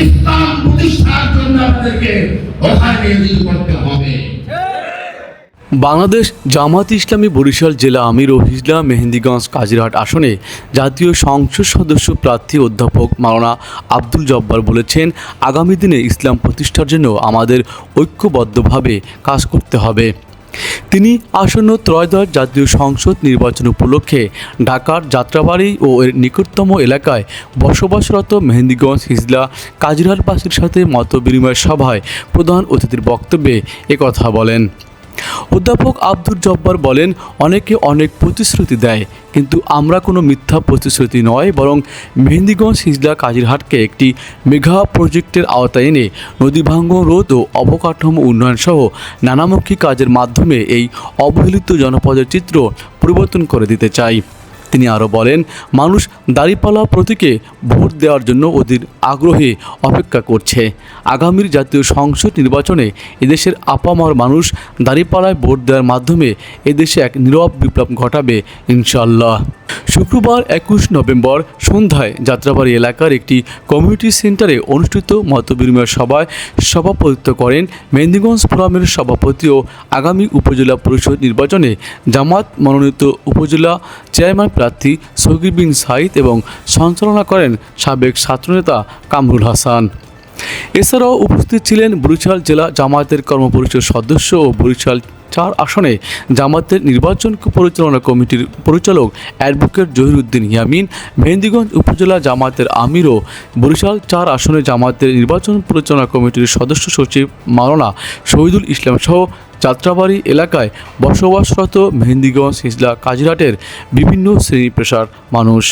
ইসলাম প্রতিষ্ঠার জন্য আমাদেরকে ওখানে করতে হবে। বাংলাদেশ জামাত ইসলামী বরিশাল জেলা আমির ও হিজলা মেহেন্দিগঞ্জ কাজিরহাট আসনে জাতীয় সংসদ সদস্য প্রার্থী অধ্যাপক মাওলানা আব্দুল জব্বার বলেছেন, আগামী দিনে ইসলাম প্রতিষ্ঠার জন্য আমাদের ঐক্যবদ্ধভাবে কাজ করতে হবে। তিনি আসন্ন ত্রয়োদশ জাতীয় সংসদ নির্বাচন উপলক্ষে ঢাকার যাত্রাবাড়ি ও এর নিকটতম এলাকায় বসবাসরত মেহেন্দিগঞ্জ, হিজলা, কাজিরহাটবাসীর সাথে মতবিনিময় সভায় প্রধান অতিথির বক্তব্যে একথা বলেন। অধ্যাপক আব্দুর জব্বার বলেন, অনেকে অনেক প্রতিশ্রুতি দেয়, কিন্তু আমরা কোনো মিথ্যা প্রতিশ্রুতি নয়, বরং মেহেন্দিগঞ্জ হিজলা কাজিরহাটকে একটি মেঘা প্রজেক্টের আওতায় এনে নদী ভাঙ্গন রোধ ও অবকাঠামো উন্নয়ন সহ নানামুখী কাজের মাধ্যমে এই অবহেলিত জনপদের চিত্র পরিবর্তন করে দিতে চাই। তিনি আরও বলেন, মানুষ দাঁড়িপালা প্রতীকে ভোট দেওয়ার জন্য অধীর আগ্রহে অপেক্ষা করছে। আগামীর জাতীয় সংসদ নির্বাচনে এদেশের আপামর মানুষ দাঁড়িপালায় ভোট দেওয়ার মাধ্যমে এদেশে এক নীরব বিপ্লব ঘটাবে ইনশাল্লাহ শুক্রবার একুশ নভেম্বর সন্ধ্যায় যাত্রাবাড়ি এলাকার একটি কমিউনিটি সেন্টারে অনুষ্ঠিত মতবিনিময় সভায় সভাপতিত্ব করেন মেহেন্দিগঞ্জ ফোরামের সভাপতি ও আগামী উপজেলা পরিষদ নির্বাচনে জামাত মনোনীত উপজেলা চেয়ারম্যান প্রার্থী সগির বিন সাইদ এবং সঞ্চালনা করেন সাবেক ছাত্রনেতা কামরুল হাসান। এছাড়াও উপস্থিত ছিলেন বরিশাল জেলা জামায়াতের কর্মপরিষদ সদস্য ও বরিশাল চার আসনে জামাতের নির্বাচন পরিচালনা কমিটির পরিচালক অ্যাডভোকেট জহিরুদ্দিন ইয়ামিন, মেহেন্দিগঞ্জ উপজেলা জামাতের আমির ও বরিশাল চার আসনে জামাতের নির্বাচন পরিচালনা কমিটির সদস্য সচিব মাওলানা শহীদুল ইসলাম সহ যাত্রাবাড়ি এলাকায় বসবাসরত মেহেন্দিগঞ্জ, হিজলা কাজিরাটের বিভিন্ন শ্রেণি পেশার মানুষ।